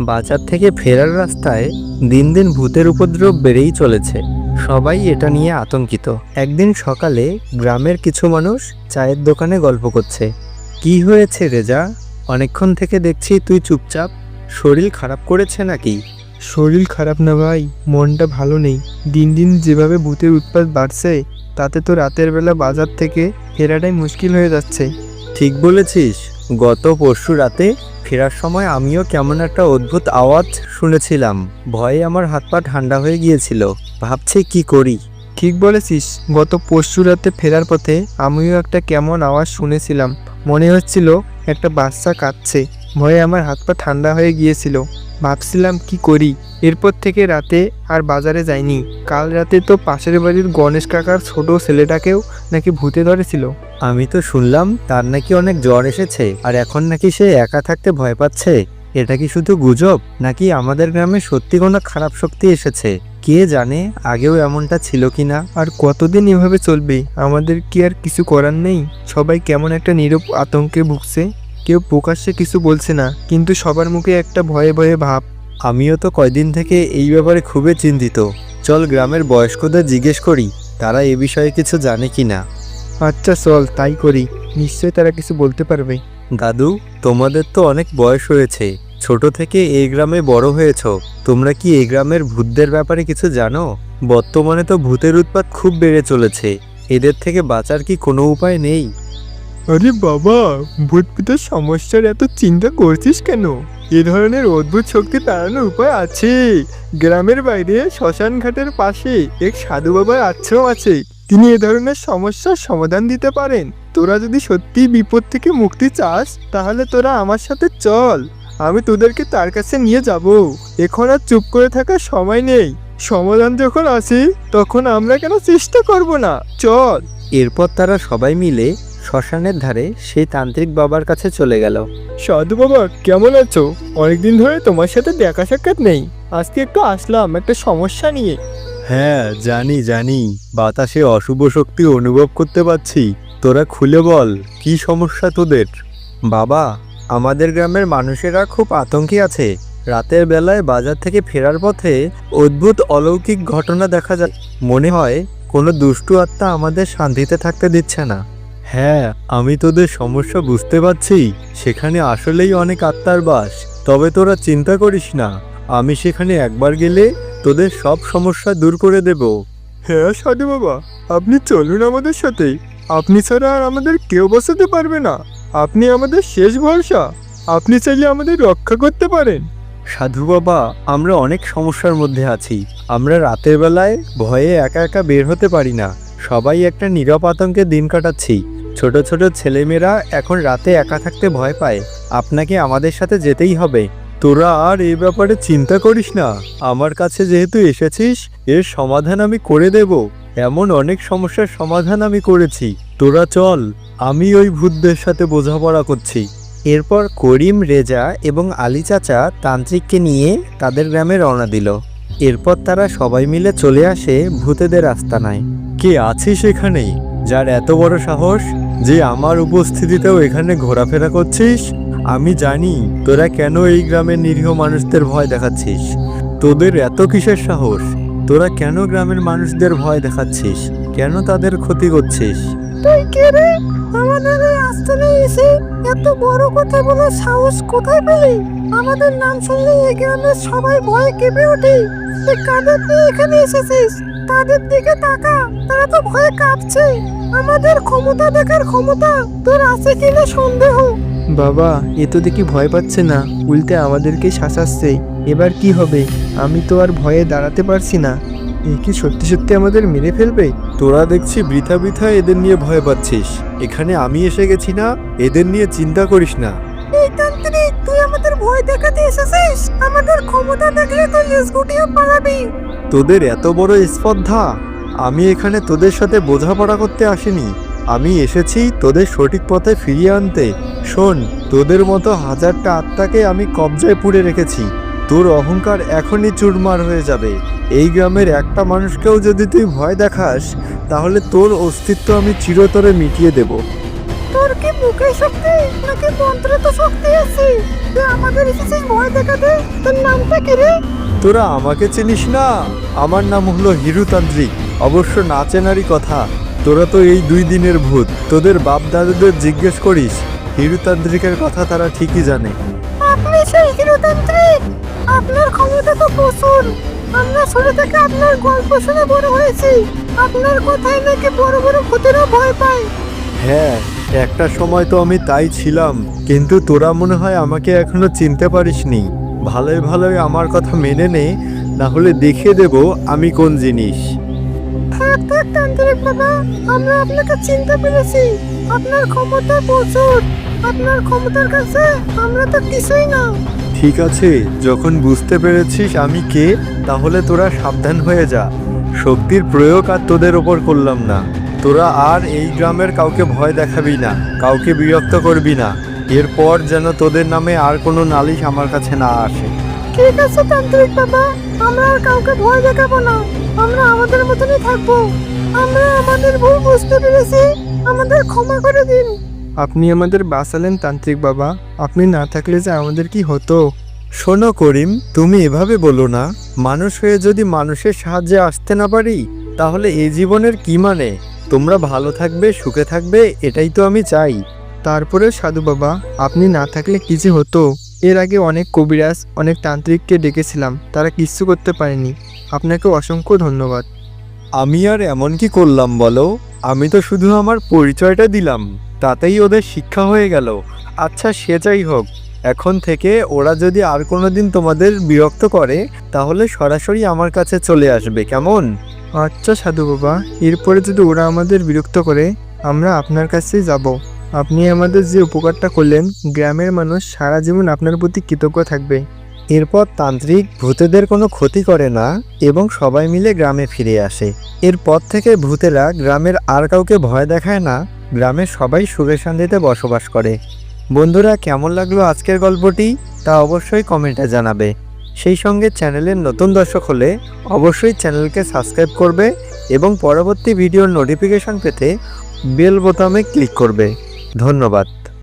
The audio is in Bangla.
বাজার থেকে ফেরার রাস্তায় দিন দিন ভূতের উপদ্রব বেড়েই চলেছে। সবাই এটা নিয়ে আতঙ্কিত। একদিন সকালে গ্রামের কিছু মানুষ চায়ের দোকানে গল্প করছে। কি হয়েছে রেজা অনেকক্ষণ থেকে দেখছি তুই চুপচাপ। শরীর খারাপ করেছে নাকি? শরীর খারাপ না ভাই, মনটা ভালো নেই। দিন দিন যেভাবে ভূতের উৎপাত বাড়ছে, তাতে তো রাতের বেলা বাজার থেকে ফেরাটাই মুশকিল হয়ে যাচ্ছে। ঠিক বলেছিস, গত পরশু রাতে ফেরার সময় আমিও কেমন একটা অদ্ভুত আওয়াজ শুনেছিলাম। ভয়ে আমার হাত পা ঠান্ডা হয়ে গিয়েছিল। ভাবছি কি করি? ঠিক বলেছিস, গত পরশু রাতে ফেরার পথে আমিও একটা কেমন আওয়াজ শুনেছিলাম। মনে হচ্ছিল একটা বাচ্চা কাঁদছে। ভয়ে আমার হাত পা ঠান্ডা হয়ে গিয়েছিল। ভাবছিলাম কি করি? এরপর থেকে রাতে আর বাজারে যাইনি। কাল রাতে তো পাশের বাড়ির গণেশ কাকার ছোট ছেলেটাকেও নাকি ভূতে ধরেছিল। আমি তো শুনলাম তার নাকি অনেক জ্বর এসেছে, আর এখন নাকি সে একা থাকতে ভয় পাচ্ছে। এটা কি শুধু গুজব, নাকি আমাদের গ্রামে সত্যি কোনো খারাপ শক্তি এসেছে? কে জানে, আগেও এমনটা ছিল কিনা? আর কতদিন এভাবে চলবে? আমাদের কি আর কিছু করার নেই? সবাই কেমন একটা নীরব আতঙ্কে ভুগছে। কেউ প্রকাশ্যে কিছু বলছে না, কিন্তু সবার মুখে একটা ভয়ে ভয়ে ভাব। আমিও তো কয়দিন থেকে এই ব্যাপারে খুবই চিন্তিত। চল গ্রামের বয়স্কদের জিজ্ঞেস করি, তারা এ বিষয়ে কিছু জানে কিনা। আচ্ছা চল তাই করি। নিশ্চয়ই তারা কিছু বলতে পারবে। দাদু তোমাদের তো অনেক বয়স হয়েছে। ছোট থেকে এই গ্রামে বড় হয়েছ। তোমরা কি এই গ্রামের ভূতদের ব্যাপারে কিছু জানো? বর্তমানে তো ভূতের উৎপাত খুব বেড়ে চলেছে। এদের থেকে বাঁচার কি কোনো উপায় নেই? আরে বাবা ভূত পিতার সমস্যার এত চিন্তা করছিস কেন? এ ধরনের অদ্ভুত শক্তি তাড়ানোর উপায় আছে। গ্রামের বাইরে শ্মশান ঘাটের পাশে এক সাধু বাবার আশ্রম আছে। তিনি এ ধরনের সমস্যার সমাধান দিতে পারেন। তোরা যদি সত্যি বিপদ থেকে মুক্তি চাস তাহলে তোরা আমার সাথে চল। আমি তোদেরকে তার কাছে নিয়ে যাব। এখন আর চুপ করে থাকার সময় নেই। সমাধান যখন আসে তখন আমরা কেন চেষ্টা করব না? চল। এরপর তারা সবাই মিলে শ্মশানের ধারে সেই তান্ত্রিক বাবার কাছে চলে গেল। সাধু বাবা কেমন আছো? অনেকদিন ধরে তোমার সাথে দেখা সাক্ষাৎ নেই। আজকে একটু আসলাম একটা সমস্যা নিয়ে। হ্যাঁ জানি জানি। বাতাসে অশুভ শক্তি অনুভব করতে পারছি। তোরা খুলে বল, কি সমস্যা তোদের? বাবা, আমাদের গ্রামের মানুষেরা খুব আতঙ্কে আছে। রাতের বেলায় বাজার থেকে ফেরার পথে অদ্ভুত অলৌকিক ঘটনা দেখা যায়। মনে হয়, কোনো দুষ্টু আত্মা আমাদের শান্তিতে থাকতে দিচ্ছে না। হ্যাঁ আমি তোদের সমস্যা বুঝতে পারছি। সেখানে আসলেই অনেক আত্মার বাস। তবে তোরা চিন্তা করিস না। আমি সেখানে একবার গেলে তোদের সব সমস্যা দূর করে দেব। হ্যাঁ সাধু বাবা। আপনি চলুন আমাদের সাথে। আপনি ছাড়া আর আমাদের কেউ বসাতে পারবে না। আপনি আমাদের শেষ ভরসা। আপনি চাইলে আমাদের রক্ষা করতে পারেন। সাধু বাবা আমরা অনেক সমস্যার মধ্যে আছি। আমরা রাতের বেলায় ভয়ে একা একা বের হতে পারি না। সবাই একটা নীরব আতঙ্কে দিন কাটাচ্ছি। ছোট ছোট ছেলেমেয়েরা এখন রাতে একা থাকতে ভয় পায়। আপনাকে আমাদের সাথে যেতেই হবে। তোরা আর এই ব্যাপারে চিন্তা করিস না। আমার কাছে যেহেতু এসেছিস, এর সমাধান আমি করে দেব। এমন অনেক সমস্যার সমাধান আমি করেছি। তোরা চল, আমি ওই ভূতদের সাথে বোঝাপড়া করছি। এরপর করিম, রেজা এবং আলী চাচা তান্ত্রিককে নিয়ে তাদের গ্রামে রওনা দিল। এরপর তারা সবাই মিলে চলে আসে ভূতেদের আস্তানায়। কে আছিস এখানে? যার এত বড় সাহস যে আমার উপস্থিতিতেও এখানে ঘোরাফেরা করছিস? আমি জানি তোরা কেন এই গ্রামের নিরীহ মানুষদের ভয় দেখাচ্ছিস। তোদের এত কিসের সাহস? তোরা কেন গ্রামের মানুষদের ভয় দেখাচ্ছিস? কেন তাদের ক্ষতি করছিস? কে এসে এত বড় কথা সাহস কোথায় আমাদের নাম সবাই কেঁপে ওঠে। কাদের এখানে এসেছিস? তাদের তারা তো কাঁপছে। আমাদের ক্ষমতা দেখার ক্ষমতা তোর আছে কিনা সন্দেহ? বাবা এ তো দেখি ভয় পাচ্ছে না। উল্টে আমাদেরকে শাসাচ্ছে। এবার কি হবে? আমি তো আর ভয়ে দাঁড়াতে পারছি না। এ কি সত্যি সত্যি আমাদের মেরে ফেলবে? তোরা দেখছি বৃথা বৃথা এদের নিয়ে ভয় পাচ্ছিস। এখানে আমি এসে গেছি না এদের নিয়ে চিন্তা করিস না। এই তান্ত্রিক তুই আমাদের ভয় দেখাতে এসেছিস? আমাদের ক্ষমতা দেখলে তুই এসগুটিও পালাবি। তোদের এত বড় স্পর্ধা আমি এখানে তোদের সাথে বোঝাপড়া করতে আসিনি। আমি এসেছি তোদের সঠিক পথে ফিরিয়ে আনতে। শোন তোদের মতো হাজারটা আত্মাকে আমি কবজায় পুড়ে রেখেছি। তোর অহংকার এখনই চুরমার হয়ে যাবে। এই গ্রামের একটা মানুষকেও যদি তুই ভয় দেখাস তাহলে তোর অস্তিত্ব আমি চিরতরে মিটিয়ে দেব। তোর কি মুখে শক্তি? নাকি মন্ত্রে তো শক্তি আছে? তুই আমাদের এসেছিস ভয় দেখাতে? তোর নামটা কি রে? তোরা আমাকে চিনিস না? আমার নাম হলো হিরুতান্ত্রিক। অবশ্য না চেনারই কথা। তোরা তো এই দুই দিনের ভূত। তোদের বাপ দাদুদের জিজ্ঞেস করিস হিরুতান্ত্রিকের কথা তারা ঠিকই জানে। আপনি সেই হিরোতান্ত্রিক? আপনার ক্ষমতা তো প্রচুর। আমরা ছোট থেকে আপনার গল্প শুনে বড় হয়েছি। আপনার কথায় নাকি বড় বড় ভূতেরও ভয় পায়। হ্যাঁ একটা সময় তো আমি তাই ছিলাম কিন্তু তোরা মনে হয় আমাকে এখনও চিনতে পারিসনি। ভালোই ভালোই আমার কথা মেনে নে না হলে দেখিয়ে দেব আমি কোন জিনিস। থাক থাক তান্ত্রিক বাবা আমরা আপনাকে চিনতে পেরেছি। আপনার ক্ষমতা প্রচুর। আপনার ক্ষমতার কাছে আমরা তো কিছুই না। ঠিক আছে যখন বুঝতে পেরেছিস আমি কে তাহলে তোরা সাবধান হয়ে যা। শক্তির প্রয়োগ আর তোদের ওপর করলাম না। তোরা আর এই গ্রামের কাউকে ভয় দেখাবি না কাউকে বিরক্ত করবি না। এরপর যেন তোদের নামে আর কোনো নালিশ আমার কাছে না আসে। ঠিক আছে তান্ত্রিক বাবা আমরা আর কাউকে ভয় দেখাবো না। আমরা আমাদের মতনই থাকব। আমরা আমাদের ভুল বুঝতে পেরেছি। আমাদের ক্ষমা করে দিন। আপনি আমাদের বাঁচালেন তান্ত্রিক বাবা। আপনি না থাকলে যে আমাদের কি হতো? শোনো করিম, তুমি এভাবে বলো না। মানুষ হয়ে যদি মানুষের সাহায্যে আসতে না পারি, তাহলে এই জীবনের কি মানে? তোমরা ভালো থাকবে, সুখে থাকবে, এটাই তো আমি চাই। তারপরে সাধু বাবা, আপনি না থাকলে কি যে হতো? এর আগে অনেক কবিরাজ অনেক তান্ত্রিককে ডেকেছিলাম তারা কিচ্ছু করতে পারেনি। আপনাকে অসংখ্য ধন্যবাদ। আমি আর এমন কি করলাম বলো? আমি তো শুধু আমার পরিচয়টা দিলাম তাতেই ওদের শিক্ষা হয়ে গেল। আচ্ছা সে যাই হোক এখন থেকে ওরা যদি আর কোনো দিন তোমাদের বিরক্ত করে তাহলে সরাসরি আমার কাছে চলে আসবে কেমন? আচ্ছা সাধু বাবা এরপরে যদি ওরা আমাদের বিরক্ত করে আমরা আপনার কাছেই যাব। আপনি আমাদের যে উপকারটা করলেন, গ্রামের মানুষ সারা জীবন আপনার প্রতি কৃতজ্ঞ থাকবে। এরপর তান্ত্রিক ভূতেদের কোনো ক্ষতি করে না এবং সবাই মিলে গ্রামে ফিরে আসে। এরপর থেকে ভূতেরা গ্রামের আর কাউকে ভয় দেখায় না, গ্রামের সবাই সুখে শান্তিতে বসবাস করে। বন্ধুরা, কেমন লাগল আজকের গল্পটি? তা অবশ্যই কমেন্টে জানাবে। সেই সঙ্গে চ্যানেলের নতুন দর্শক হলে অবশ্যই চ্যানেলকে সাবস্ক্রাইব করবে এবং পরবর্তী ভিডিওর নোটিফিকেশন পেতে বেল বোতামে ক্লিক করবে। ধন্যবাদ।